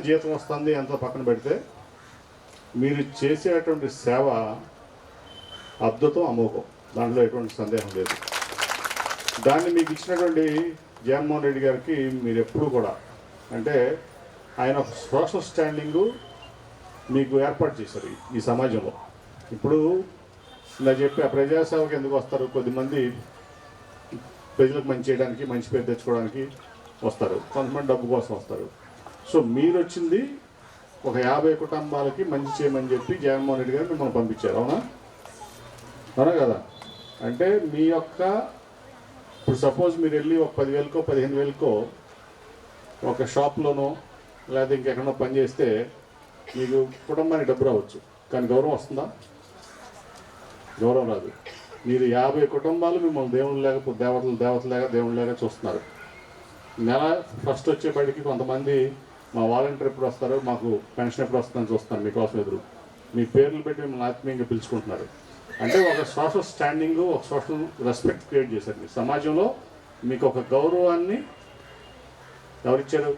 జీతం వస్తుంది ఎంత పక్కన పెడితే మీరు చేసేటువంటి సేవ అద్భుతం అమోఘం. దాంట్లో ఎటువంటి సందేహం లేదు. దాన్ని మీకు ఇచ్చినటువంటి జగన్మోహన్ రెడ్డి గారికి మీరు ఎప్పుడు కూడా అంటే ఆయన సోషల్ స్టాండింగు మీకు ఏర్పాటు చేశారు ఈ- సమాజంలో. ఇప్పుడు ఇలా చెప్పి ఆ ప్రజాసేవకి ఎందుకు వస్తారు? కొద్దిమంది ప్రజలకు మంచి చేయడానికి మంచి పేరు తెచ్చుకోవడానికి వస్తారు. కొంతమంది డబ్బు కోసం వస్తారు. సో మీరు వచ్చింది ఒక యాభై కుటుంబాలకి మంచి చేయమని చెప్పి జగన్మోహన్ రెడ్డి గారు మిమ్మల్ని పంపించారు అవునా? అవునా కదా? అంటే మీ యొక్క ఇప్పుడు సపోజ్ మీరు వెళ్ళి ఒక పదివేలకో పదిహేను వేలకో ఒక షాప్లోనో లేదా ఇంకెక్కడో పని చేస్తే మీకు కుటుంబానికి డబ్బు రావచ్చు. కానీ గౌరవం వస్తుందా? గౌరవం రాదు. మీరు యాభై కుటుంబాలు మిమ్మల్ని దేవుళ్ళు లేక దేవతలు దేవతలు లేక దేవుళ్ళు లేక చూస్తున్నారు. నెల ఫస్ట్ వచ్చేపటికి కొంతమంది మా వాలంటీర్ ఎప్పుడు వస్తారో మాకు పెన్షన్ ఎప్పుడు వస్తుందని చూస్తున్నారు మీకోసం ఎదురు. మీ పేర్లు పెట్టి మిమ్మల్ని ఆత్మీయంగా పిలుచుకుంటున్నారు. అంటే ఒక సోషల్ స్టాండింగ్ ఒక సోషల్ రెస్పెక్ట్ క్రియేట్ చేశారు మీ సమాజంలో. మీకు ఒక గౌరవాన్ని ఎవరిచ్చారు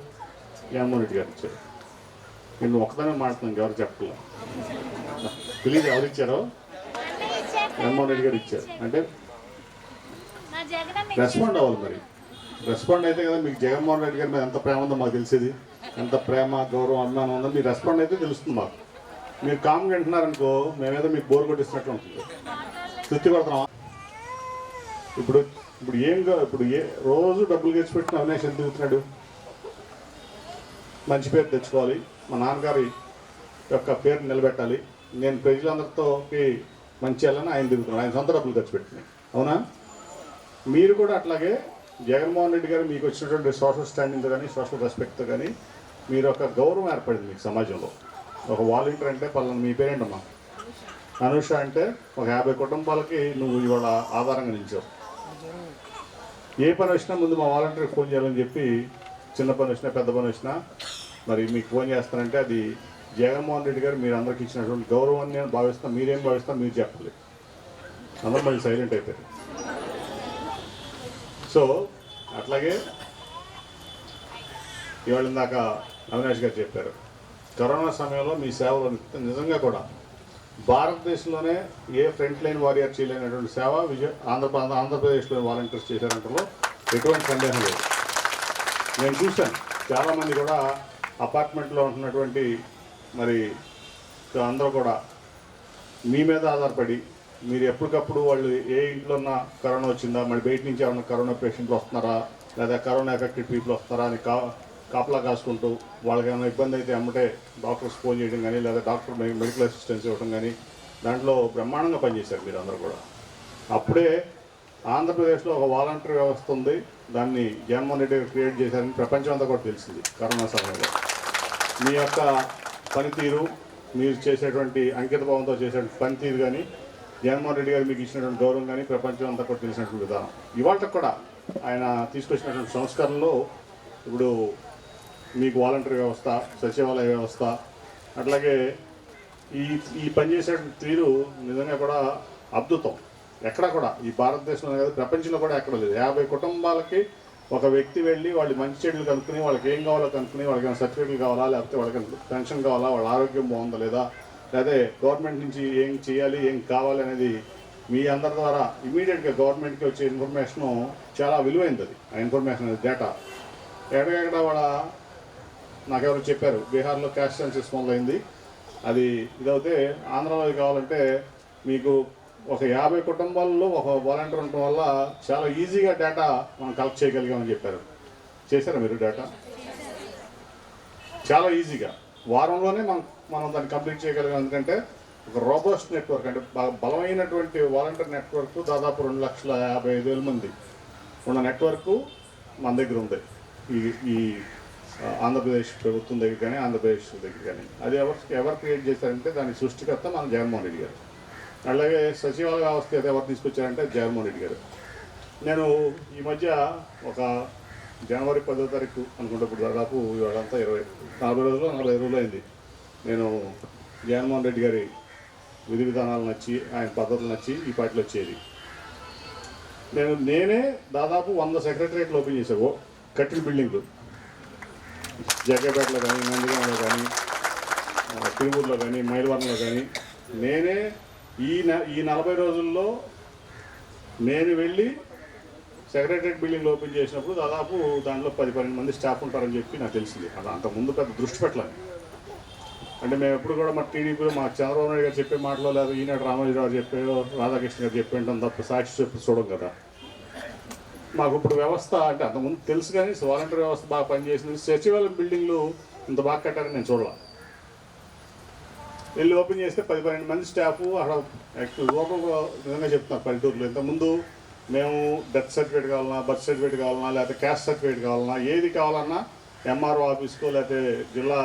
జగన్మోహన్ రెడ్డి గారు ఇచ్చారు. నేను ఒకదానే మాట్లాడుతున్నాను ఎవరు చెప్పలే తెలియదు ఎవరిచ్చారో జగన్మోహన్ రెడ్డి గారు ఇచ్చారు. అంటే రెస్పాండ్ అవ్వాలి మరి. రెస్పాండ్ అయితే కదా మీకు జగన్మోహన్ రెడ్డి గారి మీద ఎంత ప్రేమ ఉందో మాకు తెలిసేది. ఎంత ప్రేమ గౌరవం అభిమానం ఉందని మీరు రెస్పాండ్ అయితే తెలుస్తుంది మాకు. మీరు కామ్గా అంటున్నారనుకో మేమేదో మీకు బోర్ కొట్టిస్తున్నట్లు ఉంటుంది. తృప్తి కొడుతున్నాం ఇప్పుడు ఇప్పుడు ఏం ఇప్పుడు ఏ రోజు డబ్బులు ఖర్చు పెట్టిన అవినాష్ ఎందుకు తిరుగుతున్నాడు మంచి పేరు తెచ్చుకోవాలి. మా నాన్నగారి యొక్క పేరు నిలబెట్టాలి. నేను ప్రజలందరితో మంచి చేయాలని ఆయన దిగుతున్నాను ఆయన సొంత డబ్బులు ఖర్చు పెట్టినాయి అవునా? మీరు కూడా అట్లాగే జగన్మోహన్ రెడ్డి గారు మీకు వచ్చినటువంటి సోషల్ స్టాండింగ్తో కానీ సోషల్ రెస్పెక్ట్తో కానీ మీరు ఒక గౌరవం ఏర్పడింది మీకు సమాజంలో. ఒక వాలంటీర్ అంటే పలానా మీ పేరేంటమ్మా? అనుష అంటే ఒక యాభై కుటుంబాలకి నువ్వు ఇవాళ ఆధారంగా నిలిచావు. ఏ పని వచ్చినా ముందు మా వాలంటీర్కి ఫోన్ చేయాలని చెప్పి చిన్న పని వచ్చినా పెద్ద పని వచ్చినా మరి మీకు ఫోన్ చేస్తానంటే అది జగన్మోహన్ రెడ్డి గారు మీరు అందరికి ఇచ్చినటువంటి గౌరవాన్ని నేను భావిస్తాను మీరేం భావిస్తాను మీరు చెప్పాలి. అందరూ మళ్ళీ సైలెంట్ అయిపోయారు. సో అట్లాగే ఇవాళ ఇందాక అవినాష్ గారు చెప్పారు. కరోనా సమయంలో మీ సేవలు నిజంగా కూడా భారతదేశంలోనే ఏ ఫ్రంట్ లైన్ వారియర్ చేయలేనటువంటి సేవ విజయ ఆంధ్ర ఆంధ్రప్రదేశ్లోని వాలంటీర్స్ చేశారంటలో ఎటువంటి సందేహం లేదు. నేను చూశాను. చాలామంది కూడా అపార్ట్మెంట్లో ఉంటున్నటువంటి మరి అందరూ కూడా మీ మీద ఆధారపడి మీరు ఎప్పటికప్పుడు వాళ్ళు ఏ ఇంట్లో ఉన్న కరోనా వచ్చిందా మరి బయట నుంచి ఏమన్నా కరోనా పేషెంట్లు వస్తున్నారా లేదా కరోనా ఎఫెక్టెడ్ పీపుల్ వస్తున్నారా అని కా కాపలా కాసుకుంటూ వాళ్ళకి ఏమైనా ఇబ్బంది అయితే అమ్మటే డాక్టర్స్ ఫోన్ చేయడం కానీ లేదా డాక్టర్ మెడికల్ అసిస్టెన్స్ ఇవ్వడం కానీ దాంట్లో బ్రహ్మాండంగా పనిచేశారు మీరు అందరూ కూడా. అప్పుడే ఆంధ్రప్రదేశ్లో ఒక వాలంటీర్ వ్యవస్థ ఉంది. దాన్ని జగన్మోహన్ రెడ్డి గారు క్రియేట్ చేశారని ప్రపంచం అంతా కూడా తెలిసింది కరోనా సమయంలో. మీ యొక్క పనితీరు మీరు చేసేటువంటి అంకిత భావంతో చేసేటువంటి పనితీరు కానీ జగన్మోహన్ రెడ్డి గారు మీకు ఇచ్చినటువంటి గౌరవం కానీ ప్రపంచం అంతా కూడా తెలిసినటువంటి విధానం. ఇవాళ కూడా ఆయన తీసుకొచ్చినటువంటి సంస్కరణలో ఇప్పుడు మీకు వాలంటీర్ వ్యవస్థ సచివాలయ వ్యవస్థ అట్లాగే ఈ ఈ పనిచేసే తీరు నిజంగా కూడా అద్భుతం. ఎక్కడ కూడా ఈ భారతదేశంలో కాదు ప్రపంచంలో కూడా ఎక్కడ లేదు. యాభై కుటుంబాలకి ఒక వ్యక్తి వెళ్ళి వాళ్ళు మంచి చెడులు కనుక్కుని వాళ్ళకి ఏం కావాలో కనుక్కుని వాళ్ళకి ఏమైనా సర్టిఫికేట్లు కావాలా లేకపోతే వాళ్ళకి పెన్షన్ కావాలా వాళ్ళ ఆరోగ్యం బాగుందా లేదా లేదా గవర్నమెంట్ నుంచి ఏం చేయాలి ఏం కావాలి అనేది మీ అందరి ద్వారా ఇమీడియట్గా గవర్నమెంట్కి వచ్చే ఇన్ఫర్మేషను చాలా విలువైంది అది. ఆ ఇన్ఫర్మేషన్ డేటా. ఎక్కడికెక్కడ వాళ్ళ నాకెవరో చెప్పారు బీహార్లో క్యాష్ సెన్సెస్ మొదలైంది. అది ఇదైతే ఆంధ్రాలో కావాలంటే మీకు ఒక యాభై కుటుంబాల్లో ఒక వాలంటీర్ ఉండటం వల్ల చాలా ఈజీగా డేటా మనం కలెక్ట్ చేయగలిగామని చెప్పారు. చేశారా మీరు డేటా? చాలా ఈజీగా. వారంలోనే మనం మనం దాన్ని కంప్లీట్ చేయగలిగాం. ఎందుకంటే ఒక రోబోస్ట్ నెట్వర్క్ అంటే బలమైనటువంటి వాలంటీర్ నెట్వర్క్ దాదాపు రెండు లక్షల యాభై ఐదు వేల మంది ఉన్న నెట్వర్క్ మన దగ్గర ఉంది. ఈ ఈ ఆంధ్రప్రదేశ్ ప్రభుత్వం దగ్గర కానీ ఆంధ్రప్రదేశ్ దగ్గర కానీ. అది ఎవరు ఎవరు క్రియేట్ చేశారంటే దాని సృష్టికర్త మన జగన్మోహన్ రెడ్డి గారు. అలాగే సచివాలయ వ్యవస్థ అయితే ఎవరు తీసుకొచ్చారంటే జగన్మోహన్ రెడ్డి గారు. నేను ఈ మధ్య ఒక జనవరి పదో తారీఖు అనుకున్నప్పుడు దాదాపు ఇవాళంతా ఇరవై నలభై రోజులు నలభై రోజులు అయింది. నేను జగన్మోహన్ రెడ్డి గారి విధి విధానాలు నచ్చి ఆయన పద్ధతులు నచ్చి ఈ పార్టీలో వచ్చేది. నేను నేనే దాదాపు వంద సెక్రటరియట్లు ఓపెన్ చేసావు కట్టిన బిల్డింగ్లు జగ్గపేటలో కానీ నందిగంలో కానీ తిరుపూరులో కానీ మైలవరంలో కానీ నేనే ఈ న- ఈ నలభై రోజుల్లో నేను వెళ్ళి సెక్రటరేట్ బిల్డింగ్ ఓపెన్ చేసినప్పుడు దాదాపు దాంట్లో పది పన్నెండు మంది స్టాఫ్ ఉంటారని చెప్పి నాకు తెలిసింది. అది అంత పెద్ద దృష్టి పెట్టలేదు. అంటే మేము ఎప్పుడు కూడా మా టీడీపీలో మా చంద్రబాబు నాయుడు గారు చెప్పే మాటలో లేదా ఈనాడు రామోజీరావు గారు చెప్పేయో రాధాకృష్ణ గారు చెప్పేయడం తప్ప సాక్షి చెప్పి చూడం కదా. మాకు ఇప్పుడు వ్యవస్థ అంటే అంతకుముందు తెలుసు కానీ వాలంటీర్ వ్యవస్థ బాగా పనిచేసింది. సచివాలయం బిల్డింగ్లు ఇంత బాగా కట్టారని నేను చూడాల. వెళ్ళి ఓపెన్ చేస్తే పది పన్నెండు మంది స్టాఫ్ అక్కడ యాక్చువల్ విధంగా చెప్తున్నారు పల్లెటూరులో. ఇంతకుముందు మేము డెత్ సర్టిఫికేట్ కావాలన్నా బర్త్ సర్టిఫికేట్ కావాలన్నా లేకపోతే క్యాస్ట్ సర్టిఫికేట్ కావాలన్నా ఏది కావాలన్నా ఎంఆర్ఓ ఆఫీస్కో లేకపోతే జిల్లా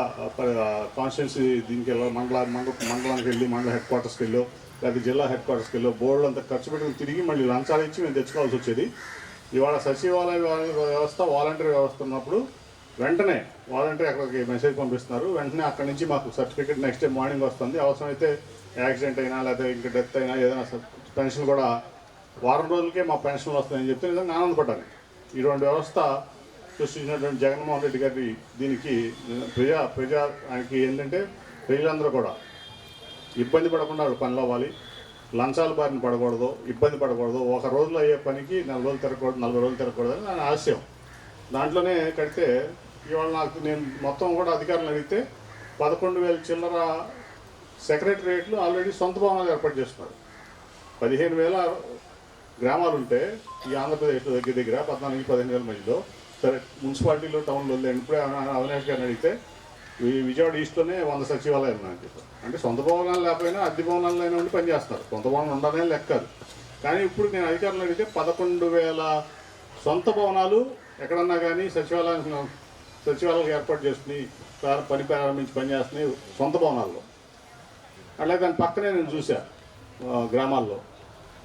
కాన్స్టిట్యున్సీ దీనికి వెళ్ళో మండల మండల మండలానికి వెళ్ళి మండల హెడ్ క్వార్టర్స్కి వెళ్ళో లేకపోతే జిల్లా హెడ్ క్వార్టర్స్కి వెళ్ళో బోర్డు అంతా ఖర్చు పెట్టుకుని తిరిగి మళ్ళీ లంచాలు ఇచ్చి మేము తెచ్చుకోవాల్సి వచ్చేది. ఇవాళ సచివాలయ వ్యవస్థ వాలంటీర్ వ్యవస్థ ఉన్నప్పుడు వెంటనే వాలంటీర్ అక్కడికి మెసేజ్ పంపిస్తున్నారు. వెంటనే అక్కడి నుంచి మాకు సర్టిఫికేట్ నెక్స్ట్ డే మార్నింగ్ వస్తుంది. అవసరమైతే యాక్సిడెంట్ అయినా లేకపోతే ఇంకా డెత్ అయినా ఏదైనా పెన్షన్ కూడా వారం రోజులకే మా పెన్షన్లు వస్తాయని చెప్తే నిజంగా ఆనందపడ్డాను ఇటువంటి వ్యవస్థ సృష్టించినటువంటి జగన్మోహన్ రెడ్డి గారి దీనికి ప్రజా ప్రజా ఆయనకి ఏంటంటే ప్రజలందరూ కూడా ఇబ్బంది పడకుండా వాళ్ళు పనులు అవ్వాలి. లంచాల బారిన పడకూడదు ఇబ్బంది పడకూడదు ఒక రోజులో అయ్యే పనికి నలభై రోజులు తిరగకూడదు నలభై రోజులు తిరగకూడదు అని నా ఆశయం. దాంట్లోనే కడితే ఇవాళ నాకు నేను మొత్తం కూడా అధికారులు అడిగితే పదకొండు వేల చిల్లర సెక్రటరియట్లు ఆల్రెడీ సొంత భవనాలు ఏర్పాటు చేస్తున్నారు. పదిహేను వేల గ్రామాలు ఉంటే ఈ ఆంధ్రప్రదేశ్లో దగ్గర దగ్గర పద్నాలుగు పదిహేను వేల మధ్యలో సరే మున్సిపాలిటీలో టౌన్లో లేండి ఇప్పుడే అవినాష్ గారిని అడిగితే విజయవాడ ఈస్ట్లోనే వంద సచివాలయాలు నాకు చెప్పారు అంటే సొంత భవనాలు లేకపోయినా అద్దె భవనాలైనా ఉండి పనిచేస్తారు. సొంత భవనం ఉండాలని లెక్కదు కానీ ఇప్పుడు నేను అధికారులు అడిగితే పదకొండు వేల సొంత భవనాలు ఎక్కడన్నా కానీ సచివాలయం సచివాలయాలు ఏర్పాటు చేసుకుని పని ప్రారంభించి పనిచేస్తున్నాయి సొంత భవనాల్లో. అట్లాగే దాని పక్కనే నేను చూశాను గ్రామాల్లో.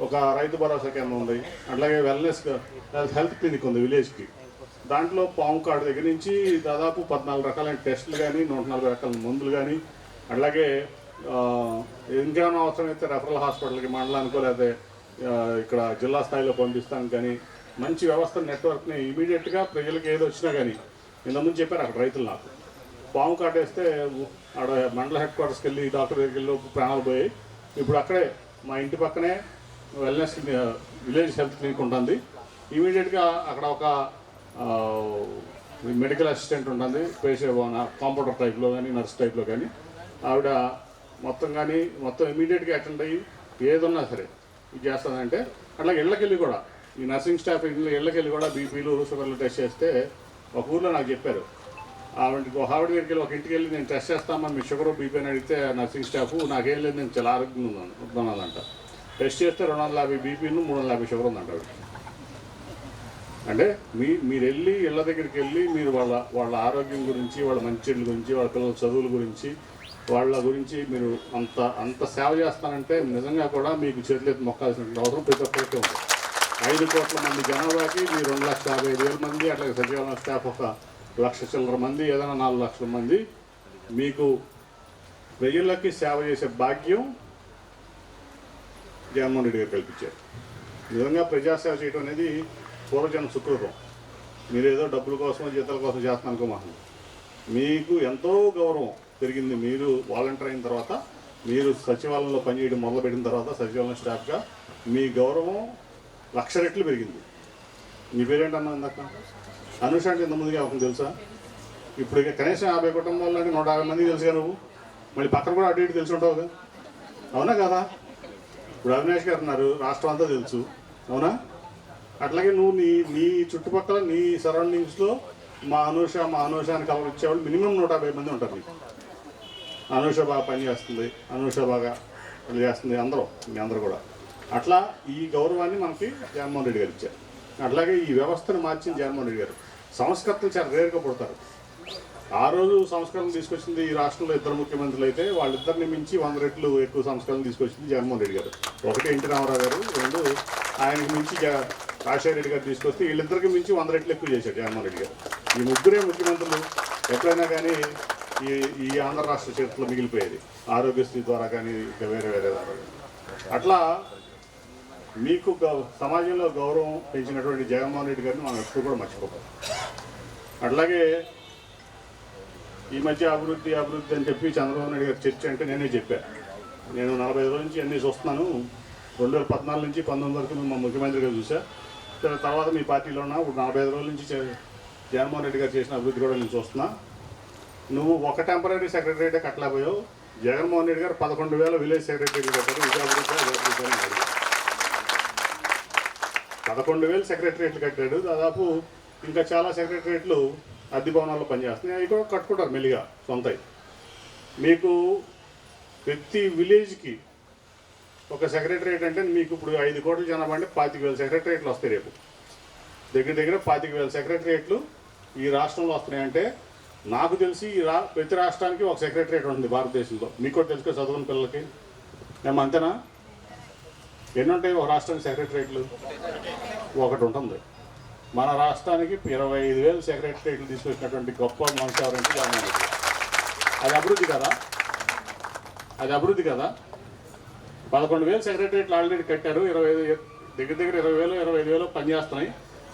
ఒక రైతు భరోసా కేంద్రం ఉంది. అట్లాగే వెల్నెస్ హెల్త్ క్లినిక్ ఉంది విలేజ్కి. దాంట్లో పాము కాడు దగ్గర నుంచి దాదాపు పద్నాలుగు రకాలైన టెస్టులు కానీ నూట నలభై రకాల మందులు కానీ అలాగే ఇంకేమైనా అవసరమైతే రెఫరల్ హాస్పిటల్కి మండలానికో లేకపోతే ఇక్కడ జిల్లా స్థాయిలో పంపిస్తాను కానీ మంచి వ్యవస్థ నెట్వర్క్ని ఇమీడియట్గా ప్రజలకు ఏది వచ్చినా కానీ ఇంతకుముందు చెప్పారు అక్కడ రైతులు నాకు. పాము కాటేస్తే ఆడ మండల హెడ్ క్వార్టర్స్కి వెళ్ళి డాక్టర్ దగ్గరికి వెళ్ళి ప్రాణాలు పోయి ఇప్పుడు అక్కడే మా ఇంటి పక్కనే వెల్నెస్ విలేజ్ హెల్త్ క్లినిక్ ఉంటుంది. ఇమీడియట్గా అక్కడ ఒక మెడికల్ అసిస్టెంట్ ఉంటుంది పేషెంట్ కాంపౌండర్ టైప్లో కానీ నర్స్ టైప్లో కానీ ఆవిడ మొత్తం కానీ మొత్తం ఇమీడియట్గా అటెండ్ అయ్యి ఏదున్నా సరే ఇది చేస్తుందంటే అట్లా ఇళ్ళకెళ్ళి కూడా ఈ నర్సింగ్ స్టాఫ్ ఇళ్ళకెళ్ళి కూడా బీపీలు షుగర్లు టెస్ట్ చేస్తే ఒక ఊర్లో నాకు చెప్పారు. ఆవిడకి ఒక ఆవిడ దగ్గరికి వెళ్ళి ఒక ఇంటికి వెళ్ళి నేను టెస్ట్ చేస్తామని మీ షుగర్ బీపీ అని అడిగితే నర్సింగ్ స్టాఫ్ నాకేం లేదు నేను చాలా ఆరోగ్యంగా ఉన్నాను ఉంటున్నానంట టెస్ట్ చేస్తే రెండు వందల యాభై బీపీను మూడు వందల యాభై షుగర్ ఉందంట ఆవిడ అంటే మీ మీరు వెళ్ళి ఇళ్ళ దగ్గరికి వెళ్ళి మీరు వాళ్ళ వాళ్ళ ఆరోగ్యం గురించి వాళ్ళ మంచిళ్ళ గురించి వాళ్ళ పిల్లల చదువుల గురించి వాళ్ళ గురించి మీరు అంత అంత సేవ చేస్తానంటే నిజంగా కూడా మీకు చేతులెత్తి మొక్కాల్సిన అవసరం ప్రతి ఒక్కరికి ఉంది. ఐదు కోట్ల మంది జనాభాకి మీరు రెండు లక్షల యాభై ఐదు వేల మంది అట్లాగే సచివాలయం స్టాఫ్ ఒక లక్ష చిల్లర మంది ఏదైనా నాలుగు లక్షల మంది మీకు ప్రజలకి సేవ చేసే భాగ్యం జగన్మోహన్ రెడ్డి గారు కల్పించారు. నిజంగా ప్రజాసేవ చేయడం అనేది పూర్వజన్మ సుకృతం. మీరు ఏదో డబ్బుల కోసం జీతాల కోసం చేస్తున్నాను అనుకోమాకండి మీకు. ఎంతో గౌరవం పెరిగింది. మీరు వాలంటీర్ అయిన తర్వాత మీరు సచివాలయంలో పనిచేయడం మొదలుపెట్టిన తర్వాత సచివాలయం స్టాఫ్గా మీ గౌరవం లక్ష రెట్లు పెరిగింది. మీ పేరేంటన్నా ఇందాక? అనుష అంటే ఇంతమందికి అవకుండా తెలుసా? ఇప్పుడు ఇక కనీసం యాభై కుటుంబాలు అంటే నూట యాభై మందికి తెలుసుగా నువ్వు. మళ్ళీ పక్కన కూడా అటు ఇటు తెలిసి ఉంటావు కదా. అవునా కదా? ఇప్పుడు అవినాష్ గారు ఉన్నారు. రాష్ట్రం అంతా తెలుసు. అవునా? అట్లాగే నువ్వు నీ నీ చుట్టుపక్కల నీ సరౌండింగ్స్లో మా అనూష మా అనూష అని కలవచ్చేవాళ్ళు మినిమం నూట యాభై మంది ఉంటారు నీకు. అనూష బాగా పని చేస్తుంది అనూష బాగా పని చేస్తుంది అందరూ మీ అందరూ కూడా. అట్లా ఈ గౌరవాన్ని మనకి జగన్మోహన్ రెడ్డి గారు ఇచ్చారు. అట్లాగే ఈ వ్యవస్థను మార్చింది జగన్మోహన్ రెడ్డి గారు. సంస్కర్తలు చాలా రేరుగా పుడతారు. ఆ రోజు సంస్కరణ తీసుకొచ్చింది ఈ రాష్ట్రంలో ఇద్దరు ముఖ్యమంత్రులు అయితే వాళ్ళిద్దరిని మించి వంద రెట్లు ఎక్కువ సంస్కరణ తీసుకొచ్చింది జగన్మోహన్ రెడ్డి గారు. ఒకటి ఎన్టీ రామారావు గారు రెండు ఆయనకు మించి కాశారెడ్డి గారు తీసుకొస్తే వీళ్ళిద్దరికి మించి వంద రెట్లు ఎక్కువ చేశారు జగన్మోహన్ రెడ్డి గారు. ఈ ముగ్గురే ముఖ్యమంత్రులు ఎప్పుడైనా కానీ ఈ ఈ ఆంధ్ర రాష్ట్ర చరిత్రలో మిగిలిపోయేది. ఆరోగ్యశ్రీ ద్వారా కానీ ఇంకా వేరే వేరే ద్వారా అట్లా మీకు గౌ- సమాజంలో గౌరవం పెంచినటువంటి జగన్మోహన్ రెడ్డి గారిని మనం ఎప్పుడు కూడా మర్చిపోకూడదు. అట్లాగే ఈ మధ్య అభివృద్ధి అభివృద్ధి అని చెప్పి చంద్రబాబు నాయుడు గారు చర్చ అంటే నేనే చెప్పాను నేను నలభై ఐదు రోజుల నుంచి అన్నీ చూస్తున్నాను. రెండు వేల పద్నాలుగు నుంచి పంతొమ్మిది వరకు మా ముఖ్యమంత్రిగా చూసా. తర్వాత మీ పార్టీలో ఉన్నా ఇప్పుడు నలభై ఐదు రోజుల నుంచి జగన్మోహన్ రెడ్డి గారు చేసిన అభివృద్ధి కూడా నేను చూస్తున్నా. నువ్వు ఒక టెంపరీ సెక్రటరీటే కట్టలేకపోయావు. జగన్మోహన్ రెడ్డి గారు పదకొండు వేల విలేజ్ సెక్రటరీ కట్టారు. ఇది అభివృద్ధి అభివృద్ధి అని అడిగారు. పదకొండు వేలు సెక్రటరియట్లు కట్టాడు. దాదాపు ఇంకా చాలా సెక్రటరియట్లు అద్దె భవనాల్లో పనిచేస్తున్నాయి. అవి కూడా కట్టుకుంటారు మెల్లిగా సొంతయి. మీకు ప్రతి విలేజ్కి ఒక సెక్రటరేట్ అంటే మీకు ఇప్పుడు ఐదు కోట్ల జనాభా అంటే పాతిక వేల సెక్రటరేట్లు వస్తాయి రేపు. దగ్గర దగ్గర పాతిక వేల సెక్రటరేట్లు ఈ రాష్ట్రంలో వస్తున్నాయంటే నాకు తెలిసి ఈ రా ప్రతి రాష్ట్రానికి ఒక సెక్రటరేట్ ఉంటుంది భారతదేశంలో. మీకు కూడా తెలుసుకో చదువుకున్న పిల్లలకి. మేము అంతేనా? ఎన్ని ఉంటాయి ఒక రాష్ట్రానికి సెక్రటరేట్లు ఒకటి ఉంటుంది. మన రాష్ట్రానికి ఇరవై ఐదు వేలు సెక్రటరేట్లు తీసుకొచ్చినటువంటి గొప్ప మనసు ఎవరంటే అది అభివృద్ధి కదా? అది అభివృద్ధి కదా? పదకొండు వేలు సెక్రటరియట్లు ఆల్రెడీ కట్టారు. ఇరవై ఐదు దగ్గర దగ్గర ఇరవై వేలు ఇరవై ఐదు వేలు పనిచేస్తున్నాయి.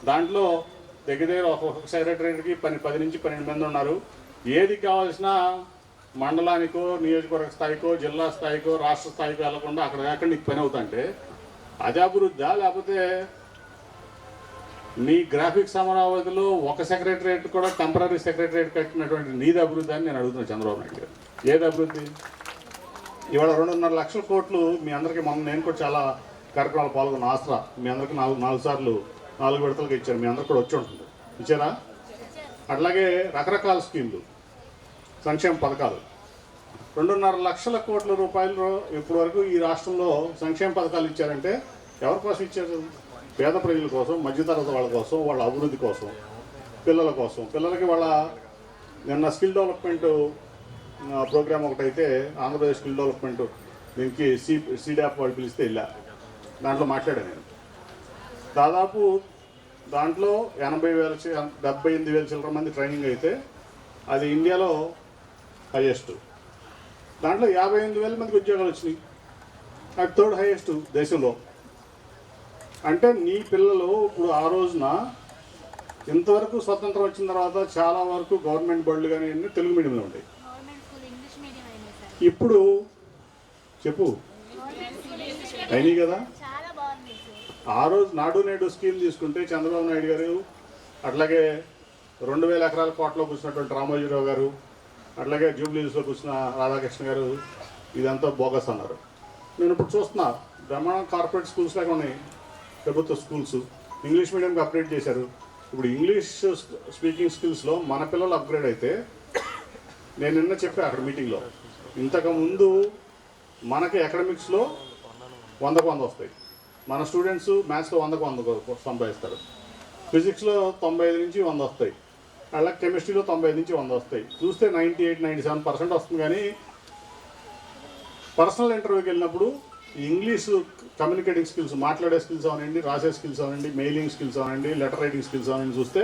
దాంట్లో దగ్గర దగ్గర ఒక్కొక్క సెక్రటరీకి పని పది నుంచి పన్నెండు మంది ఉన్నారు. ఏది కావాల్సిన మండలానికో నియోజకవర్గ స్థాయికో జిల్లా స్థాయికో రాష్ట్ర స్థాయికో వెళ్ళకుండా అక్కడ ఎక్కడ నీకు పని అవుతుంటే అది అభివృద్ధా? లేకపోతే నీ గ్రాఫిక్స్ అమరావతిలో ఒక సెక్రటరేట్ కూడా టెంపరీ సెక్రటరేట్ కట్టినటువంటి నీది అభివృద్ధి అని నేను అడుగుతున్నాను చంద్రబాబు నాయుడు గారు. ఏది అభివృద్ధి? ఇవాళ రెండున్నర లక్షల కోట్లు మీ అందరికీ మొన్న నేను కూడా చాలా కార్యక్రమాలు పాల్గొన్న ఆసరా మీ అందరికీ నాలుగు నాలుగు సార్లు నాలుగు విడతలకు ఇచ్చారు. మీ అందరు కూడా వచ్చి ఉంటుంది. ఇచ్చారా? అట్లాగే రకరకాల స్కీమ్లు సంక్షేమ పథకాలు. రెండున్నర లక్షల కోట్ల రూపాయలు ఇప్పటి వరకు ఈ రాష్ట్రంలో సంక్షేమ పథకాలు ఇచ్చారంటే ఎవరి కోసం ఇచ్చారు? పేద ప్రజల కోసం మధ్యతరగతి వాళ్ళ కోసం వాళ్ళ అభివృద్ధి కోసం పిల్లల కోసం. పిల్లలకి వాళ్ళ నిన్న స్కిల్ డెవలప్మెంట్ ప్రోగ్రామ్ ఒకటైతే ఆంధ్రప్రదేశ్ స్కిల్ డెవలప్మెంట్. దీనికి సి సిడాప్ వాళ్ళు పిలిస్తే వెళ్ళా దాంట్లో మాట్లాడాను నేను. దాదాపు దాంట్లో ఎనభై వేల చి- డెబ్బై ఎనిమిది వేల చిల్లర మంది ట్రైనింగ్ అయితే అది ఇండియాలో హైయెస్ట్. దాంట్లో యాభై ఎనిమిది వేల మందికి ఉద్యోగాలు వచ్చినాయి. అది థర్డ్ హైయెస్ట్ దేశంలో. అంటే నీ పిల్లలు ఇప్పుడు ఆ రోజున ఇంతవరకు స్వతంత్రం వచ్చిన తర్వాత చాలా వరకు గవర్నమెంట్ బళ్ళు కానీ తెలుగు మీడియంలో ఉంటాయి గవర్నమెంట్ స్కూల్ ఇంగ్లీష్ మీడియం అయినాయి సార్ ఇప్పుడు చెప్పు. అయినాయి కదా? ఆ రోజు నాడు నేడు స్కీమ్ తీసుకుంటే చంద్రబాబు నాయుడు గారు అట్లాగే రెండు వేల ఎకరాల కోటలో కూర్చున్నటువంటి రామోజీరావు గారు అట్లాగే జూబ్లీస్లో కూర్చున్న రాధాకృష్ణ గారు ఇదంతా బోగస్ అన్నారు. నేను ఇప్పుడు చూస్తున్నా బ్రహ్మాండం కార్పొరేట్ స్కూల్స్ లాగా ఉన్నాయి ప్రభుత్వ స్కూల్స్. ఇంగ్లీష్ మీడియంకి అప్గ్రేడ్ చేశారు. ఇప్పుడు ఇంగ్లీష్ స్పీకింగ్ స్కిల్స్లో మన పిల్లలు అప్గ్రేడ్ అయితే నేను నిన్న చెప్పా అక్కడ మీటింగ్లో. ఇంతకుముందు మనకి అకాడమిక్స్లో వందకు వంద వస్తాయి. మన స్టూడెంట్స్ మ్యాథ్స్లో వందకు వంద సంపాదిస్తారు. ఫిజిక్స్లో తొంభై ఐదు నుంచి వంద వస్తాయి. అలా కెమిస్ట్రీలో తొంభై ఐదు నుంచి వంద వస్తాయి. చూస్తే ninety eight ninety seven percent వస్తుంది కానీ పర్సనల్ ఇంటర్వ్యూకి వెళ్ళినప్పుడు ఇంగ్లీష్ కమ్యూనికేటింగ్ స్కిల్స్ మాట్లాడే స్కిల్స్ అవనండి రాసే స్కిల్స్ అవనండి మెయిలింగ్ స్కిల్స్ అవనండి లెటర్ రైటింగ్ స్కిల్స్ అవనండి చూస్తే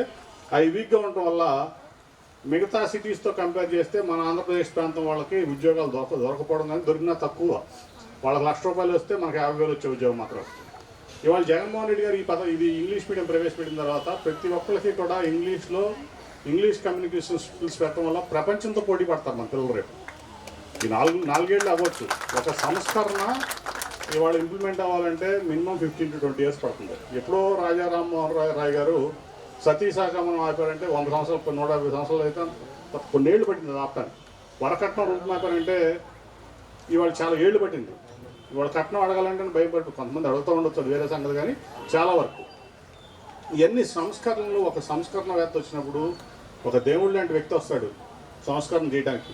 అవి వీక్గా ఉండటం వల్ల మిగతా సిటీస్తో కంపేర్ చేస్తే మన ఆంధ్రప్రదేశ్ ప్రాంతం వాళ్ళకి ఉద్యోగాలు దొరక దొరకపోవడం కానీ దొరికినా తక్కువ. వాళ్ళకి లక్ష రూపాయలు వస్తే మనకి యాభై వేలు వచ్చే ఉద్యోగం మాత్రం. ఇవాళ జగన్మోహన్ రెడ్డి గారు ఈ పద ఇది ఇంగ్లీష్ మీడియం ప్రవేశపెట్టిన తర్వాత ప్రతి ఒక్కరికి కూడా ఇంగ్లీష్లో ఇంగ్లీష్ కమ్యూనికేషన్ స్కిల్స్ పెట్టడం వల్ల ప్రపంచంతో పోటీ పడతారు మన పిల్లలు రేపు. ఈ నాలుగు నాలుగేళ్ళు అవ్వచ్చు. ఒక సంస్కరణ ఇవాళ ఇంప్లిమెంట్ అవ్వాలంటే minimum fifteen to twenty years పడుతుంది. ఎప్పుడో రాజా రామ్మోహన్ రాయ్ రాయ్ గారు సతీ సహగమనం ఆపారంటే వంద సంవత్సరాలు నూట యాభై సంవత్సరాలు అయితే కొన్నేళ్ళు పట్టింది ఆపటానికి వరకట్నం వరకట్నం ఆపారంటే ఇవాళ చాలా ఏళ్ళు పట్టింది. ఇవాళ కట్నం అడగాలంటే భయపడి కొంతమంది అడుగుతూ ఉండొచ్చు వేరే సంగతి కానీ చాలా వరకు. ఇవన్నీ సంస్కరణలు ఒక సంస్కరణవేత్త వచ్చినప్పుడు ఒక దేవుడు లాంటి వ్యక్తి వస్తాడు సంస్కరణ చేయడానికి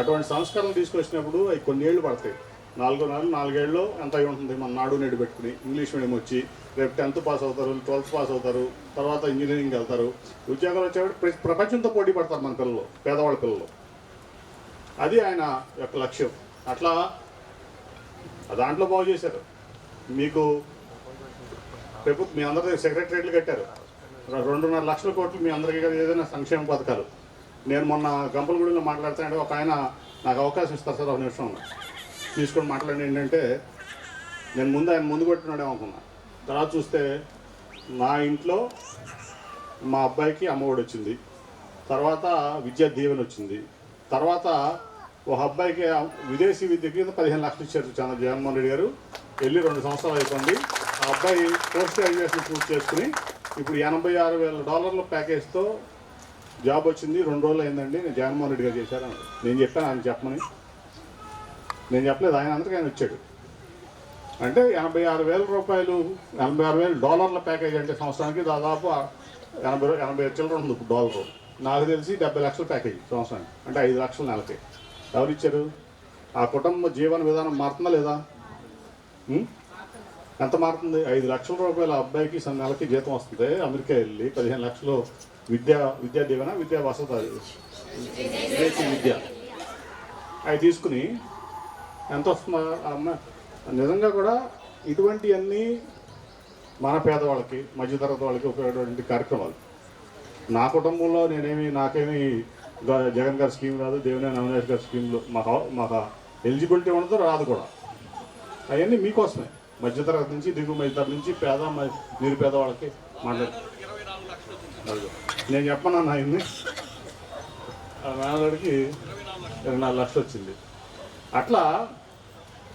అటువంటి సంస్కరణలు తీసుకొచ్చినప్పుడు అవి కొన్ని ఏళ్ళు పడతాయి. నాలుగో నెలలు నాలుగేళ్ళు ఎంత అయి ఉంటుంది మన నాడు నేడు పెట్టుకుని ఇంగ్లీష్ మీడియం వచ్చి రేపు టెన్త్ పాస్ అవుతారు ట్వెల్త్ పాస్ అవుతారు తర్వాత ఇంజనీరింగ్ వెళ్తారు. ఉద్యోగాలు వచ్చేవాడు ప్ర- ప్రపంచంతో పోటీ పడతారు మన పిల్లలు పేదవాళ్ళ పిల్లలు. అది ఆయన యొక్క లక్ష్యం. అట్లా దాంట్లో బాగు చేశారు. మీకు ప్రభుత్వం మీ అందరి సెక్రటరీలు కట్టారు. రెండున్నర లక్షల కోట్లు మీ అందరికీ కదా ఏదైనా సంక్షేమ పథకాలు. నేను మొన్న గంపలగూడలో మాట్లాడుతానంటే ఒక ఆయన నాకు అవకాశం ఇస్తారు సార్ ఒక నిమిషం తీసుకొని మాట్లాడి ఏంటంటే నేను ముందు ఆయన ముందు కొట్టినాడే అనుకున్నా. తర్వాత చూస్తే నా ఇంట్లో మా అబ్బాయికి అమ్మఒడి వచ్చింది. తర్వాత విద్యా దీవెన వచ్చింది. తర్వాత ఒక అబ్బాయికి విదేశీ విద్య కింద పదిహేను లక్షలు ఇచ్చారు చాలా జగన్మోహన్ రెడ్డి గారు. వెళ్ళి రెండు సంవత్సరాలు అయిపోయింది ఆ అబ్బాయి పోస్ట్ గ్రాడ్యుయేషన్ పూర్తి చేసుకుని ఇప్పుడు ఎనభై ఆరు వేల డాలర్ల ప్యాకేజ్తో జాబ్ వచ్చింది. రెండు రోజులు అయిందండి నేను జగన్మోహన్ రెడ్డి గారు చేశారు నేను చెప్పాను ఆయన చెప్పమని. నేను చెప్పలేదు ఆయన అందరికీ ఆయన వచ్చాడు. అంటే ఎనభై ఆరు వేల రూపాయలు ఎనభై ఆరు వేలు డాలర్ల ప్యాకేజ్ అంటే సంవత్సరానికి దాదాపు ఎనభై ఎనభై చిల్లర ఉంది డాలర్. నాకు తెలిసి డెబ్బై లక్షల ప్యాకేజ్ సంవత్సరానికి అంటే ఐదు లక్షల నెలకి. ఎవరు ఇచ్చారు? ఆ కుటుంబ జీవన విధానం మారుతుందా లేదా? ఎంత మారుతుంది? ఐదు లక్షల రూపాయల అబ్బాయికి స- నెలకి జీతం వస్తుంది. అమెరికా వెళ్ళి పదిహేను లక్షలు విద్యా విద్యా దీవెన విద్యా వసతి విద్య. అవి తీసుకుని ఎంత వస్తుంది అమ్మ. నిజంగా కూడా ఇటువంటివన్నీ మన పేదవాళ్ళకి మధ్యతరగతి వాళ్ళకి ఉపయోగపడేటువంటి కార్యక్రమాలు. నా కుటుంబంలో నేనేమి నాకేమి గ- జగన్ గారి స్కీమ్ రాదు దేవుని అవినాష్ గారి స్కీమ్లో మాకు మాకు ఎలిజిబిలిటీ ఉండదు రాదు కూడా. అవన్నీ మీకోసమే. మధ్యతరగతి నుంచి దిగువ మధ్యతరగతి నుంచి పేద నిరుపేద వాళ్ళకి మాట్లాడు. నేను చెప్పను ఆయన్ని ఆ ఇరవై నాలుగు లక్షలు వచ్చింది. అట్లా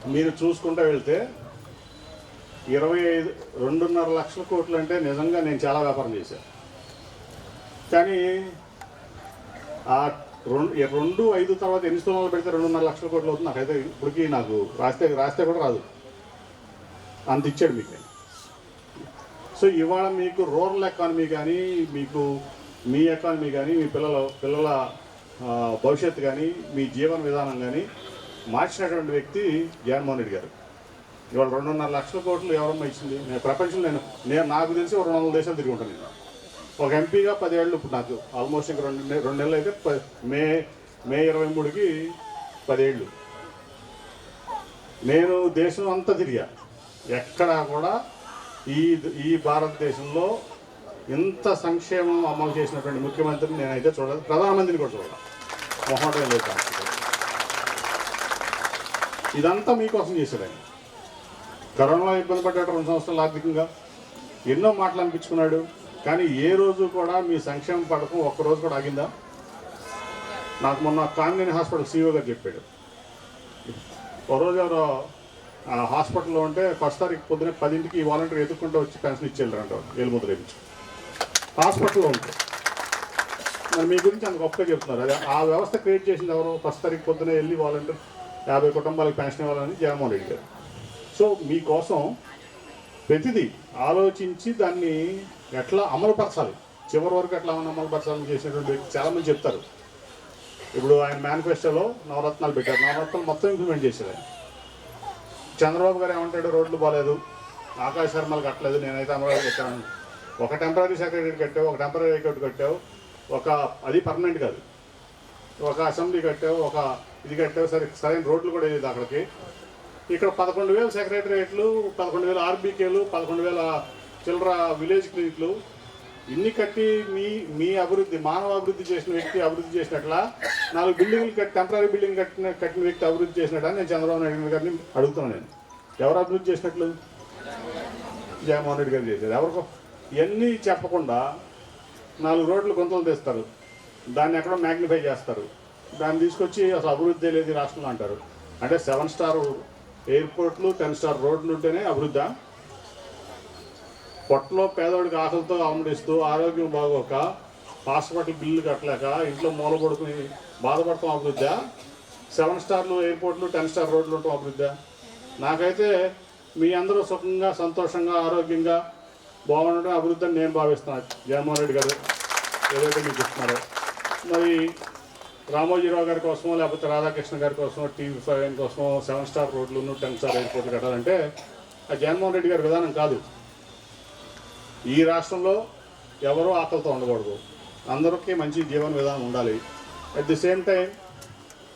మీరు చూసుకుంటూ వెళ్తే ఇరవై ఐదు రెండున్నర లక్షల కోట్లు అంటే నిజంగా నేను చాలా వ్యాపారం చేశాను కానీ ఆ రెండు రెండు ఐదు తర్వాత ఎన్ని స్థూనాలు పెడితే రెండున్నర లక్షల కోట్లు అవుతుంది? నాకైతే ఇప్పటికీ నాకు రాస్తే రాస్తే కూడా రాదు. అంత ఇచ్చాడు మీకు. సో ఇవాళ మీకు రూరల్ ఎకానమీ కానీ మీకు మీ ఎకానమీ కానీ మీ పిల్లల పిల్లల భవిష్యత్తు కానీ మీ జీవన విధానం కానీ మార్చినటువంటి వ్యక్తి జగన్మోహన్ రెడ్డి గారు. ఇవాళ రెండున్నర లక్షల కోట్లు ఎవరమ్మా ఇచ్చింది? నేను ప్రపంచంలో నేను నేను నాకు తెలిసి ఒక రెండు వందల దేశాలు తిరిగి ఉంటాను నేను. ఒక ఎంపీగా పదేళ్ళు ఇప్పుడు నాకు ఆల్మోస్ట్ ఇంకా రెండు రెండు నెలలు అయితే ప- మే మే ఇరవై మూడుకి పదేళ్ళు. నేను దేశం అంతా తిరిగా. ఎక్కడా కూడా ఈ ఈ భారతదేశంలో ఇంత సంక్షేమం అమలు చేసినటువంటి ముఖ్యమంత్రిని నేనైతే చూడలేదు. ప్రధానమంత్రిని కూడా చూడాలి మొహోటం లేదు ఇదంతా మీకోసం చేశాడు ఆయన. కరోనాలో ఇబ్బంది పడ్డాడు రెండు సంవత్సరాలు ఆర్థికంగా. ఎన్నో మాటలు అనిపించుకున్నాడు. కానీ ఏ రోజు కూడా మీ సంక్షేమ పథకం ఒక్క రోజు కూడా ఆగిందా? నాకు మొన్న కామినేని హాస్పిటల్ సీఈఓ గారు చెప్పాడు. ఒక రోజు ఎవరో ఆ హాస్పిటల్లో ఉంటే ఫస్ట్ తారీఖు పొద్దున పదింటికి వాలంటీర్ ఎదుర్కొంటూ వచ్చి పెన్షన్ ఇచ్చేళ్ళారంట ఏలుముద్ర నుంచి హాస్పిటల్లో ఉంటే. మరి మీ గురించి అంత గొప్పగా చెప్తున్నారు. అదే ఆ వ్యవస్థ క్రియేట్ చేసింది ఎవరు? ఫస్ట్ తారీఖు పొద్దున వెళ్ళి వాలంటీర్ యాభై కుటుంబాలకు పెన్షన్ ఇవ్వాలని జగన్మోహన్ రెడ్డి గారు. సో మీకోసం ప్రతిదీ ఆలోచించి దాన్ని ఎట్లా అమలుపరచాలి? చివరి వరకు ఎట్లా అమలుపరచాలని చేసినటువంటి వ్యక్తి చాలామంది చెప్తారు. ఇప్పుడు ఆయన మేనిఫెస్టోలో నవరత్నాలు పెట్టారు. నవరత్నాలు మొత్తం ఇంప్లిమెంట్ చేశారు ఆయన. చంద్రబాబు గారు ఏమంటాడు? రోడ్లు బాగాలేదు ఆకాశ శర్మలు కట్టలేదు. నేనైతే అమరావతి కట్టాను. ఒక టెంపరీ సెక్రటరీ కట్టావు ఒక టెంపరీ హైకోర్టు కట్టావు ఒక అది పర్మనెంట్ కాదు. ఒక అసెంబ్లీ కట్టావు ఒక ఇది కట్టావు సరే. సరైన రోడ్లు కూడా లేదు అక్కడికి. ఇక్కడ పదకొండు వేల సెక్రటరియట్లు పదకొండు వేల ఆర్బీకేలు పదకొండు వేల చిల్లర విలేజ్ క్లినిక్లు ఇన్ని కట్టి మీ మీ అభివృద్ధి మానవ అభివృద్ధి చేసిన వ్యక్తి అభివృద్ధి చేసినట్లా నాలుగు బిల్డింగ్లు కట్టి టెంపరీ బిల్డింగ్ కట్టిన కట్టిన వ్యక్తి అభివృద్ధి చేసినట్టు నేను చంద్రబాబు నాయుడు గారిని అడుగుతున్నాను నేను. ఎవరు అభివృద్ధి చేసినట్లు? జగన్మోహన్ రెడ్డి గారు చేశారు. ఎవరికో ఇవన్నీ చెప్పకుండా నాలుగు రోడ్లు గుంతలు తెస్తారు. దాన్ని ఎక్కడో మ్యాగ్నిఫై చేస్తారు. దాన్ని తీసుకొచ్చి అసలు అభివృద్ధి లేదు రాష్ట్రంలో అంటారు. అంటే సెవెన్ స్టార్ ఎయిర్పోర్ట్లు టెన్ స్టార్ రోడ్లు ఉంటేనే అభివృద్ధి. పొట్టలో పేదవాడికి ఆకలితో అమడిస్తూ ఆరోగ్యం బాగోక హాస్పిటల్ బిల్లు కట్టలేక ఇంట్లో మూల పడుకుని బాధపడటం అభివృద్ధి. సెవెన్ స్టార్లు ఎయిర్పోర్ట్లు టెన్ స్టార్ రోడ్లు ఉండటం అభివృద్ధి. నాకైతే మీ అందరూ సుఖంగా సంతోషంగా ఆరోగ్యంగా బాగుండడం అభివృద్ధి నేను భావిస్తున్నాను జగన్మోహన్ రెడ్డి గారు ఏదైతే మీకు ఇస్తున్నారో మరి రామోజీరావు గారి కోసమో లేకపోతే రాధాకృష్ణ గారి కోసమో టీవీ ఫైవ్ కోసమో సెవెన్ స్టార్ రోడ్లు టెన్ స్టార్ ఎయిర్పోర్ట్లు కట్టాలంటే ఆ జగన్మోహన్ రెడ్డి గారి విధానం కాదు. ఈ రాష్ట్రంలో ఎవరూ ఆకలితో ఉండకూడదు. అందరికీ మంచి జీవన విధానం ఉండాలి. అట్ ది సేమ్ టైం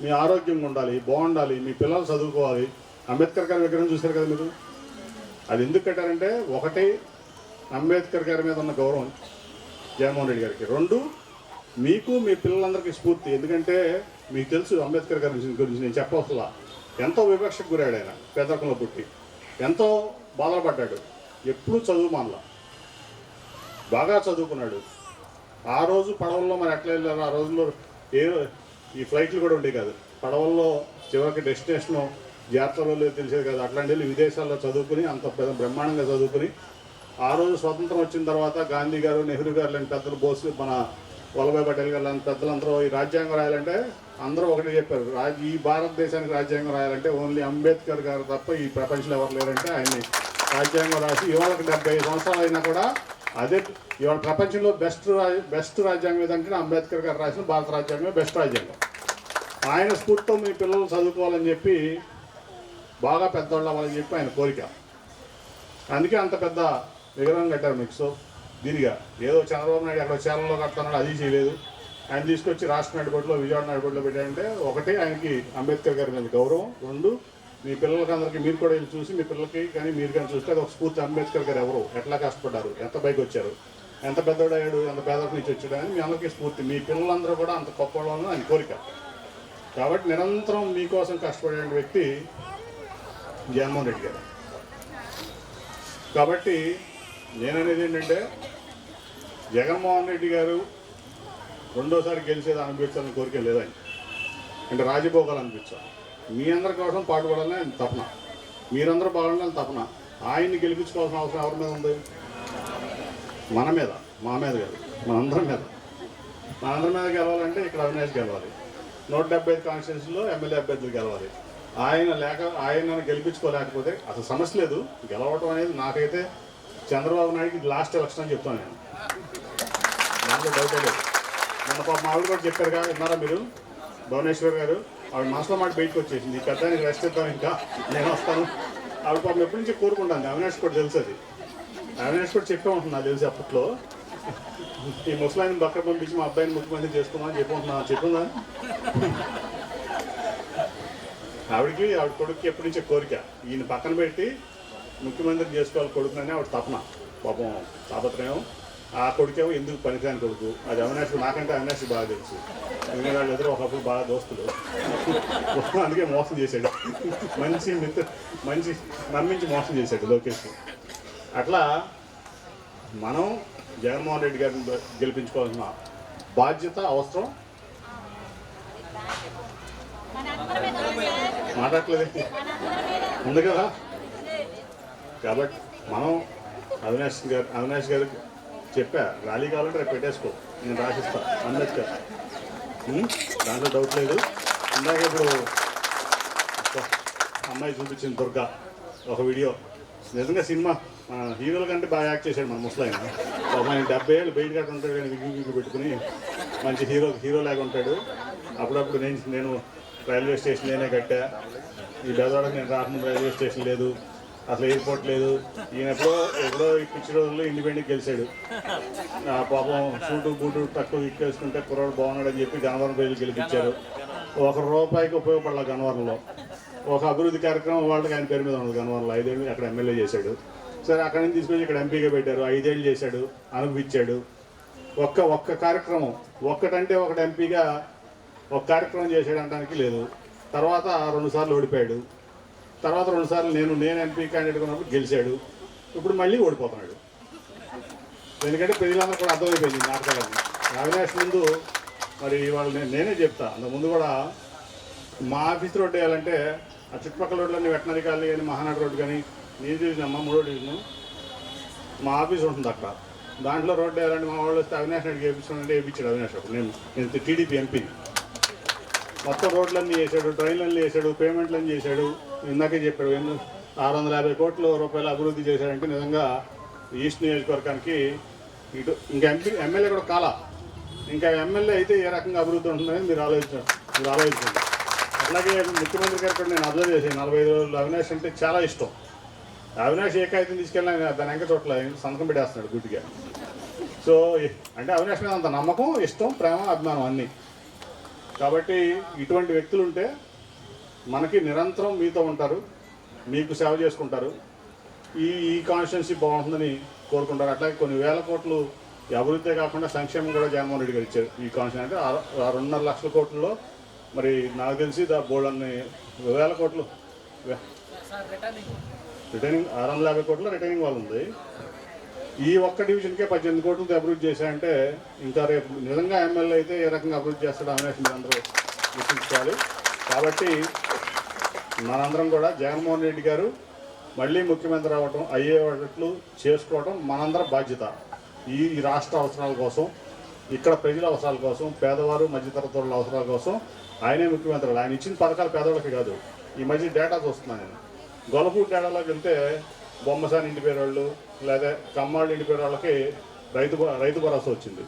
మీ ఆరోగ్యంగా ఉండాలి బాగుండాలి మీ పిల్లలు చదువుకోవాలి. అంబేద్కర్ గారి విగ్రహం చూశారు కదా మీరు? అది ఎందుకు కట్టారంటే ఒకటి అంబేద్కర్ గారి మీద ఉన్న గౌరవం జగన్మోహన్ రెడ్డి గారికి. రెండు మీకు మీ పిల్లలందరికీ స్ఫూర్తి. ఎందుకంటే మీకు తెలుసు అంబేద్కర్ గారి గురించి- నేను చెప్పవసలా. ఎంతో వివక్షకు గురాడు ఆయన పేదరికంలో పుట్టి. ఎంతో బాధపడ్డాడు. ఎప్పుడూ చదువు మానలా. బాగా చదువుకున్నాడు. ఆ రోజు పడవల్లో మరి ఎట్లా వెళ్ళారు? ఆ రోజుల్లో ఏ ఈ ఫ్లైట్లు కూడా ఉండేవి కాదు. పడవల్లో చివరికి డెస్టినేషన్ జాతరలో లేదు తెలిసేది కాదు. అట్లాంటి వెళ్ళి విదేశాల్లో చదువుకుని అంత పెద్ద బ్రహ్మాండంగా చదువుకుని ఆ రోజు స్వతంత్రం వచ్చిన తర్వాత గాంధీ గారు నెహ్రూ గారు లాంటి పెద్దలు బోసు మన వల్లభాయ్ పటేల్ గారు పెద్దలందరూ ఈ రాజ్యాంగం రాయాలంటే అందరూ ఒకటే చెప్పారు. రాజ్ ఈ భారతదేశానికి రాజ్యాంగం రాయాలంటే ఓన్లీ అంబేద్కర్ గారు తప్ప ఈ ప్రపంచంలో ఎవరు లేరంటే ఆయన్ని రాజ్యాంగం రాసి ఇవాళకి డెబ్బై సంవత్సరాలు అయినా కూడా అదే ఇవాళ ప్రపంచంలో బెస్ట్ బెస్ట్ రాజ్యాంగం ఏదంటే అంబేద్కర్ గారు రాసిన భారత రాజ్యాంగమే బెస్ట్ రాజ్యాంగం. ఆయన స్ఫూర్తితో మీ పిల్లలు చదువుకోవాలని చెప్పి బాగా పెద్దవాళ్ళు అవ్వాలని చెప్పి ఆయన కోరిక. అందుకే అంత పెద్ద విగ్రహం కట్టారు మీకు సో. దీనిగా. ఏదో చంద్రబాబు నాయుడు అక్కడ చేలలో కడుతున్నాడు అది చేయలేదు. ఆయన తీసుకొచ్చి రాష్ట్ర నడిపట్లో విజయవాడ నడిపట్లో పెట్టారంటే ఒకటి ఆయనకి అంబేద్కర్ గారి మీద గౌరవం. రెండు మీ పిల్లలకి అందరికీ మీరు కూడా వెళ్ళి చూసి మీ పిల్లలకి కానీ మీరు కానీ చూస్తే అది ఒక స్ఫూర్తి. అంబేద్కర్ గారు ఎవరు? ఎట్లా కష్టపడ్డారు? ఎంత పైకి వచ్చారు? ఎంత పెద్దోడయ్యాడు ఎంత పేదల నుంచి వచ్చాడు? అని మీ అందరికీ స్ఫూర్తి. మీ పిల్లలందరూ కూడా అంత గొప్పవాళ్ళు ఆయన కోరిక. కాబట్టి నిరంతరం మీకోసం కష్టపడే వ్యక్తి జగన్మోహన్ రెడ్డి గారు. కాబట్టి నేననేది ఏంటంటే జగన్మోహన్ రెడ్డి గారు రెండోసారి గెలిచేది అనిపించాలని కోరిక లేదని అంటే రాజభోగాలు అనిపించాలి. మీ అందరి కోసం పాటుపడాలని ఆయన తపన. మీరందరూ బాగుండాలని తపన. ఆయన్ని గెలిపించుకోవాల్సిన అవసరం ఎవరి మీద ఉంది? మన మీద మా మీద కాదు మనందరి మీద. మనందరి మీద గెలవాలంటే ఇక్కడ అవినాష్ గెలవాలి. నూట డెబ్బై ఐదు కాన్స్టిట్యూన్సీలో ఎమ్మెల్యే అభ్యర్థులు గెలవాలి. ఆయన లేక ఆయన గెలిపించుకోలేకపోతే అసలు సమస్య లేదు. గెలవటం అనేది నాకైతే చంద్రబాబు నాయుడుకి లాస్ట్ ఎలక్షన్ అని చెప్తాను నేను. దాంట్లో డౌట్ లేదు. మొన్న పాప మా ఆవిడ కూడా చెప్పారు కదా విన్నారా మీరు? భువనేశ్వర్ గారు ఆవిడ మనసులో మాట బయటకు వచ్చేసింది. ఈ పెద్దానికి రెస్ట్ ఇద్దాం ఇంకా నేను వస్తాను. ఆవిడ పాపం ఎప్పటి నుంచి కోరుకుంటాను అవినాష్ కూడా తెలుసు అది. అవినాష్ కూడా చెప్పే ఉంటుంది తెలిసి అప్పట్లో. ఈ ముసలాయిని బక్కడ పంపించి మా అబ్బాయిని ముఖ్యమంత్రి చేసుకుందాం అని చెప్పుకుంటున్నా చెప్పిందా? ఆవిడకి ఆవిడ కొడుకు ఎప్పటి నుంచి కోరిక. ఈయన పక్కన పెట్టి ముఖ్యమంత్రి చేసుకోవాలి కొడుకునని ఆవిడ తపన. పాపం తాపత్రయం. ఆ కొడుకేమో ఎందుకు పనికిరాని కొడుకు? అది అవినాష్ నాకంటే అవినాష్ బాగా తెలుసు. ఎందుకంటే వాళ్ళు ఎదురు ఒకప్పుడు బాగా దోస్తులు. అందుకే మోసం చేశాడు. మంచి మిత్ర మంచి నమ్మించి మోసం చేశాడు లోకేష్. అట్లా మనం జగన్మోహన్ రెడ్డి గారిని గెలిపించుకోవాల్సిన బాధ్యత అవసరం. మాట్లాడలేదు ఉంది కదా? కాబట్టి మనం అవినాష్ గారు అవినాష్ గారికి చెప్పా ర్యాలీ కావాలంటే రేపు పెట్టేసుకో నేను రాసిస్తా అంబేద్కర్. దాంట్లో డౌట్ లేదు. ఇందాక ఇప్పుడు అమ్మాయి చూపించింది దుర్గా ఒక వీడియో. నిజంగా సినిమా హీరోల కంటే బాగా యాక్ట్ చేశాడు మన ముసలాయన ఆయన డెబ్బై ఏళ్ళు బయట కట్ట ఉంటాడు కానీ విగ్గు విగ్గు పెట్టుకుని మంచి హీరో హీరో లాగా ఉంటాడు. అప్పుడప్పుడు నేను నేను రైల్వే స్టేషన్ నేనే కట్టా. ఈ బెదవాడకి నేను రాకముందు రైల్వే స్టేషన్ లేదు. అసలు ఎయిర్పోర్ట్ లేదు. ఈయన ఎప్పుడో ఎప్పుడో పిచ్చి రోజుల్లో ఇండిపెండెంట్ గెలిచాడు. పాపం సూటు బూటు తక్కువ ఇక్కేసుకుంటే కుర్రాడు బాగున్నాడని చెప్పి గన్నవరం ప్రజలు గెలిపించారు. ఒక రూపాయికి ఉపయోగపడాల గన్నవరంలో. ఒక అభివృద్ధి కార్యక్రమం వాళ్ళకి ఆయన పేరు మీద ఉన్నది గన్నవరంలో. ఐదేళ్ళు అక్కడ ఎమ్మెల్యే చేశాడు. సరే అక్కడి నుంచి తీసుకొచ్చి ఇక్కడ ఎంపీగా పెట్టారు. ఐదేళ్ళు చేశాడు. అనుభవించాడు. ఒక్క ఒక్క కార్యక్రమం ఒక్కటంటే ఒకటి ఎంపీగా ఒక కార్యక్రమం చేసాడు అనడానికి లేదు. తర్వాత రెండు సార్లు ఓడిపోయాడు. తర్వాత రెండుసార్లు నేను నేను ఎంపీ క్యాండిడేట్ ఉన్నప్పుడు గెలిచాడు. ఇప్పుడు మళ్ళీ ఓడిపోతున్నాడు. ఎందుకంటే ప్రజలందరూ కూడా అర్థమైపోయింది ఈ అవినాష్ ముందు మరి వాళ్ళు నేను నేనే చెప్తా. అంత ముందు కూడా మా ఆఫీస్ రోడ్డు వేయాలంటే ఆ చుట్టుపక్కల రోడ్లన్నీ వెటనరీ కాలనీ కానీ మహానాడు రోడ్డు కానీ నేను చూసినమ్మా మూడో డివిజన్ మా ఆఫీస్ ఉంటుంది అక్కడ. దాంట్లో రోడ్డు వేయాలంటే మా వాళ్ళు వస్తే అవినాష్ రెడ్డి అంటే వేయించాడు అవినాష్ అప్పుడు. నేను నేను టీడీపీ ఎంపీని. మొత్తం రోడ్లన్నీ వేసాడు ట్రైన్లన్నీ వేసాడు పేమెంట్లన్నీ చేశాడు. ఇందాకే చెప్పాడు ఎన్నో ఆరు వందల యాభై కోట్ల రూపాయలు అభివృద్ధి చేశాడంటే నిజంగా ఈస్ట్ నియోజకవర్గానికి ఇటు ఇంకా ఎంపీ ఎమ్మెల్యే కూడా కాల. ఇంకా ఎమ్మెల్యే అయితే ఏ రకంగా అభివృద్ధి ఉంటుందని మీరు ఆలోచించండి మీరు ఆలోచించండి. అలాగే ముఖ్యమంత్రి గారు కూడా నేను అబ్జర్వ్ చేశాను నలభై ఐదు రోజులు అవినాష్ అంటే చాలా ఇష్టం. అవినాష్ ఏ కాగితం తీసుకెళ్ళినా దాని వెంక చోట్ల సంతకం పెట్టేస్తున్నాడు గుడ్డిగా. సో అంటే అవినాష్ మీద అంత నమ్మకం ఇష్టం ప్రేమ అభిమానం అన్నీ. కాబట్టి ఇటువంటి వ్యక్తులు ఉంటే మనకి నిరంతరం మీతో ఉంటారు మీకు సేవ చేసుకుంటారు. ఈ ఈ కాన్స్టిట్యున్సీ బాగుంటుందని కోరుకుంటారు. అట్లాగే కొన్ని వేల కోట్లు అభివృద్ధి కాకుండా సంక్షేమం కూడా జగన్మోహన్ రెడ్డి గారు ఇచ్చారు. ఈ కాన్స్టిట్యూన్ అంటే ఆ- రెండున్నర లక్షల కోట్లలో మరి నాకు తెలిసి దా బోర్డు అన్ని వేల కోట్లు. రిటైనింగ్ ఆరు వందల యాభై కోట్ల రిటైనింగ్ వాళ్ళు ఉంది. ఈ ఒక్క డివిజన్కే పద్దెనిమిది కోట్లతో అభివృద్ధి చేశాయంటే ఇంకా రేపు నిజంగా ఎమ్మెల్యే అయితే ఏ రకంగా అభివృద్ధి చేస్తాడో అనేసి అందరూ గుర్తుంచుకోవాలి. కాబట్టి మనందరం కూడా జగన్మోహన్ రెడ్డి గారు మళ్ళీ ముఖ్యమంత్రి అవ్వటం అయ్యేటట్లు చేసుకోవడం మనందరం బాధ్యత. ఈ రాష్ట్ర అవసరాల కోసం ఇక్కడ ప్రజల అవసరాల కోసం పేదవారు మధ్యతరగతుల అవసరాల కోసం ఆయనే ముఖ్యమంత్రులు ఆయన ఇచ్చిన పథకాలు పేదవాళ్ళకి కాదు. ఈ మధ్య డేటా చూస్తున్నాను నేను. గొలపూడి డేటాలోకి వెళ్తే బొమ్మసాని ఇంటి పేరు వాళ్ళు లేదా కమ్మాళ్ళ ఇంటి పేరు వాళ్ళకి రైతు భ- రైతు భరోసా వచ్చింది.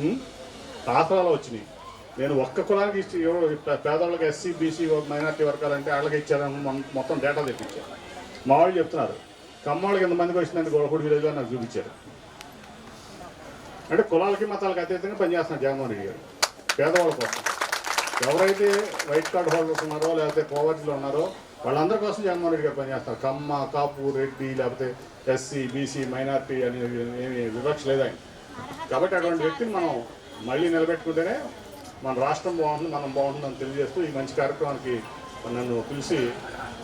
ఉం? ఆసరాలు వచ్చినాయి. నేను ఒక్క కులానికి ఇచ్చి పేదవాళ్ళకి ఎస్సీ బీసీ మైనార్టీ వర్గాలంటే వాళ్ళకి ఇచ్చారని మొత్తం డేటా తెప్పించారు మా వాళ్ళు చెప్తున్నారు కమ్మాళ్ళకి ఎంతమందికి వచ్చిందంటే గొడవపూడి విలేజ్లో? నాకు చూపించారు. అంటే కులాలకి మతాలకి అతీతంగా పనిచేస్తున్నారు జగన్మోహన్ రెడ్డి గారు. పేదవాళ్ళ కోసం. ఎవరైతే వైట్ కార్డ్ హోల్డర్స్ ఉన్నారో లేకపోతే పోవర్టీలో ఉన్నారో వాళ్ళందరి కోసం జగన్మోహన్ రెడ్డి గారు పనిచేస్తారు. కమ్మ కాపు రెడ్డి లేకపోతే ఎస్సీ బీసీ మైనార్టీ అని ఏమి వివక్ష లేదు ఆయన. కాబట్టి అటువంటి వ్యక్తిని మనం మళ్ళీ నిలబెట్టుకుంటేనే మన రాష్ట్రం బాగుంటుంది మనం బాగుంటుందని తెలియజేస్తూ ఈ మంచి కార్యక్రమానికి నన్ను పిలిచి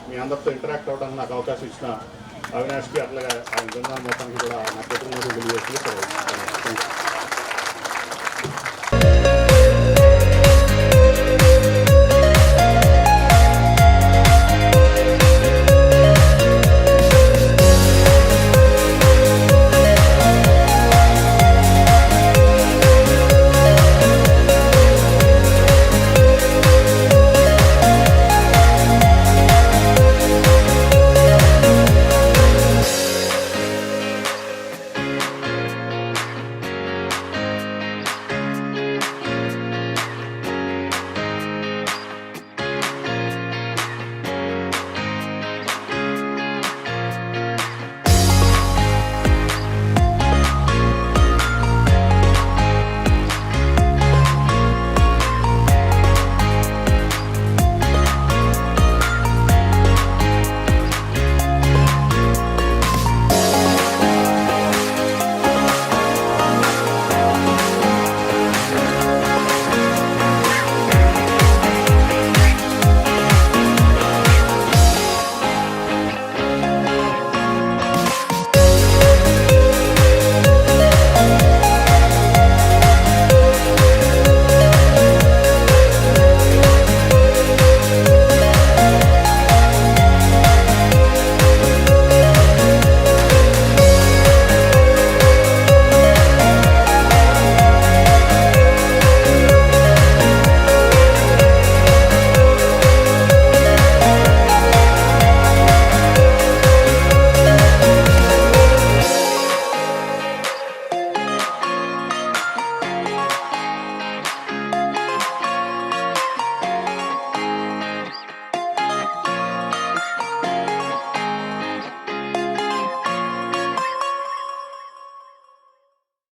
మీ అందరితో ఇంటరాక్ట్ అవ్వడానికి నాకు అవకాశం ఇచ్చిన అవినాష్కి అట్లాగే ఆయన బృందాన్ని మొత్తానికి కూడా నా ప్రతినిధులు తెలియజేస్తూ